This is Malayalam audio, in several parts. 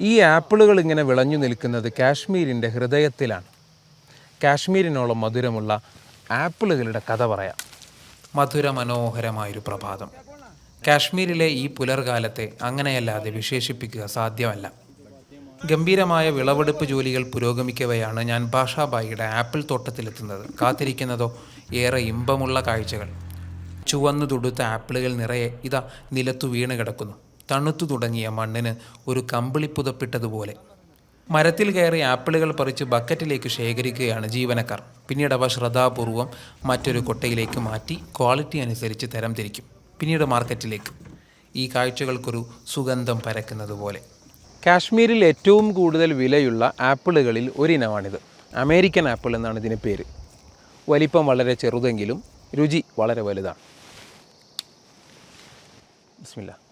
ഈ ആപ്പിളുകൾ ഇങ്ങനെ വിളഞ്ഞു നിൽക്കുന്നത് കാശ്മീരിന്റെ ഹൃദയത്തിലാണ്. കാശ്മീരിനോളം മധുരമുള്ള ആപ്പിളുകളുടെ കഥ പറയാം. മധുര മനോഹരമായൊരു പ്രഭാതം. കാശ്മീരിലെ ഈ പുലർകാലത്തെ അങ്ങനെയല്ലാതെ വിശേഷിപ്പിക്കുക സാധ്യമല്ല. ഗംഭീരമായ വിളവെടുപ്പ് ജോലികൾ പുരോഗമിക്കവെയാണ് ഞാൻ ഭാഷാബായിയുടെ ആപ്പിൾ തോട്ടത്തിലെത്തുന്നത്. കാത്തിരിക്കുന്നതോ ഏറെ ഇമ്പമുള്ള കാഴ്ചകൾ. ചുവന്നു തുടുത്ത ആപ്പിളുകൾ നിറയെ ഇതാ നിലത്തു വീണ് കിടക്കുന്നു. തണുത്തു തുടങ്ങിയ മണ്ണിന് ഒരു കമ്പിളി പുതപ്പിട്ടതുപോലെ. മരത്തിൽ കയറി ആപ്പിളുകൾ പറിച്ച് ബക്കറ്റിലേക്ക് ശേഖരിക്കുകയാണ് ജീവനക്കാർ. പിന്നീട് അവ ശ്രദ്ധാപൂർവം മറ്റൊരു കൊട്ടയിലേക്ക് മാറ്റി ക്വാളിറ്റി അനുസരിച്ച് തരം തിരിക്കും. പിന്നീട് മാർക്കറ്റിലേക്ക്. ഈ കാഴ്ചകൾക്കൊരു സുഗന്ധം പരക്കുന്നത് പോലെ കാശ്മീരിൽ ഏറ്റവും കൂടുതൽ വിലയുള്ള ആപ്പിളുകളിൽ ഒരിനമാണിത്. അമേരിക്കൻ ആപ്പിൾ എന്നാണ് ഇതിന് പേര്. വലിപ്പം വളരെ ചെറുതെങ്കിലും രുചി വളരെ വലുതാണ്. ബിസ്മില്ല.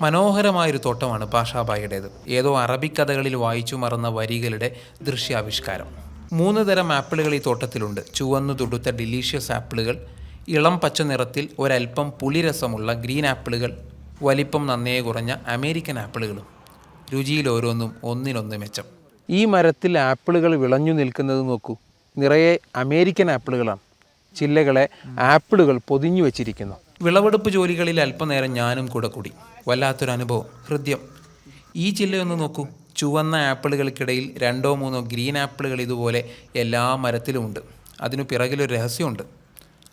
മനോഹരമായൊരു തോട്ടമാണ് പാഷാബായിയുടേത്. ഏതോ അറബിക്കഥകളിൽ വായിച്ചു മറന്ന വരികളുടെ ദൃശ്യാവിഷ്കാരം. മൂന്ന് തരം ആപ്പിളുകൾ ഈ തോട്ടത്തിലുണ്ട്. ചുവന്നു തുടുത്ത ഡിലീഷ്യസ് ആപ്പിളുകൾ ഇളം പച്ച നിറത്തിൽ ഒരൽപ്പം പുളിരസമുള്ള ഗ്രീൻ ആപ്പിളുകൾ വലിപ്പം നന്നേ കുറഞ്ഞ അമേരിക്കൻ ആപ്പിളുകളും. രുചിയിൽ ഓരോന്നും ഒന്നിനൊന്ന് മെച്ചം. ഈ മരത്തിൽ ആപ്പിളുകൾ വിളഞ്ഞു നിൽക്കുന്നത് നോക്കൂ. നിറയെ അമേരിക്കൻ ആപ്പിളുകളാണ്. ചില്ലകളെ ആപ്പിളുകൾ പൊതിഞ്ഞു വച്ചിരിക്കുന്നു. വിളവെടുപ്പ് ജോലികളിൽ അല്പനേരം ഞാനും കൂടെ കൂടി വല്ലാത്തൊരു അനുഭവം ഹൃദ്യം ഈ ചില്ലയൊന്ന് നോക്കൂ ചുവന്ന ആപ്പിളുകൾക്കിടയിൽ രണ്ടോ മൂന്നോ ഗ്രീൻ ആപ്പിളുകൾ ഇതുപോലെ എല്ലാ മരത്തിലുമുണ്ട് അതിനു പിറകിലൊരു രഹസ്യമുണ്ട്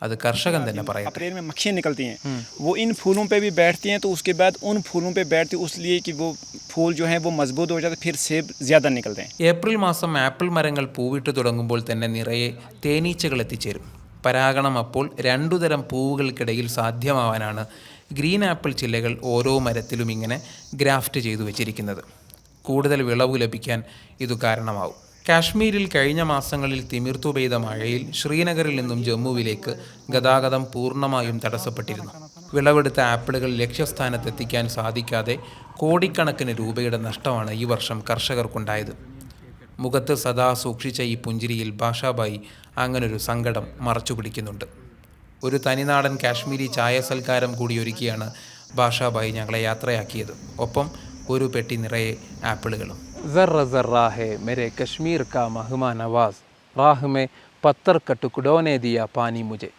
അത് കർഷകൻ തന്നെ പറയാം अप्रैल में मक्खियाँ निकलती हैं वो इन फूलों पे भी बैठती हैं तो उसके बाद उन फूलों पे बैठती इसलिए कि वो फूल जो हैं वो मजबूत हो जाते फिर सेब ज़्यादा निकलते हैं ഏപ്രിൽ മാസം ആപ്പിൾ മരങ്ങൾ പൂവിട്ട് തുടങ്ങുമ്പോൾ തന്നെ നിറയെ തേനീച്ചകൾ എത്തിച്ചേരും പരാഗണം അപ്പോൾ രണ്ടുതരം പൂവുകൾക്കിടയിൽ സാധ്യമാവാനാണ്. ഗ്രീൻ ആപ്പിൾ ചില്ലകൾ ഓരോ മരത്തിലും ഇങ്ങനെ ഗ്രാഫ്റ്റ് ചെയ്തു വച്ചിരിക്കുന്നത്. കൂടുതൽ വിളവ് ലഭിക്കാൻ ഇതു കാരണമാവും. കാശ്മീരിൽ കഴിഞ്ഞ മാസങ്ങളിൽ തിമിർത്തു പെയ്ത മഴയിൽ ശ്രീനഗറിൽ നിന്നും ജമ്മുവിലേക്ക് ഗതാഗതം പൂർണമായും തടസ്സപ്പെട്ടിരുന്നു. വിളവെടുത്ത ആപ്പിളുകൾ ലക്ഷ്യസ്ഥാനത്തെത്തിക്കാൻ സാധിക്കാതെ കോടിക്കണക്കിന് രൂപയുടെ നഷ്ടമാണ് ഈ വർഷം കർഷകർക്കുണ്ടായത്. മുഖത്ത് സദാ സൂക്ഷിച്ച ഈ പുഞ്ചിരിയിൽ ഭാഷാബായി അങ്ങനൊരു സങ്കടം മറച്ചു പിടിക്കുന്നുണ്ട് ഒരു തനിനാടൻ കാശ്മീരി ചായ സൽക്കാരം കൂടി ഒരുക്കിയാണ് ഭാഷാബായി ഞങ്ങളെ യാത്രയാക്കിയത്. ഒപ്പം ഒരു പെട്ടി നിറയെ ആപ്പിളുകളും. ജറ ജറാഹെ മെരെ കശ്മീർ കാ മഹ്മാ നവാസ്. റാഹ്മെ പത്തർ കട്ട് കുടോനെ ദിയ പാനി മുജെ.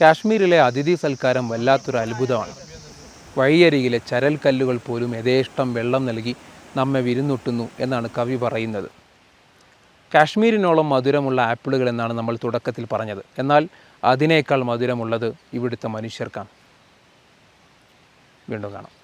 കാശ്മീരിലെ അതിഥി സൽക്കാരം വല്ലാത്തൊരു അത്ഭുതമാണ്. വഴിയരികിലെ ചരൽ കല്ലുകൾ പോലും യഥേഷ്ടം വെള്ളം നൽകി നമ്മെ വിരുന്നൊട്ടുന്നു എന്നാണ് കവി പറയുന്നത്. കാശ്മീരിനോളം മധുരമുള്ള ആപ്പിളുകൾ എന്നാണ് നമ്മൾ തുടക്കത്തിൽ പറഞ്ഞത്. എന്നാൽ അതിനേക്കാൾ മധുരമുള്ളത് ഇവിടുത്തെ മനുഷ്യർക്കാണ്. വീണ്ടും കാണാം.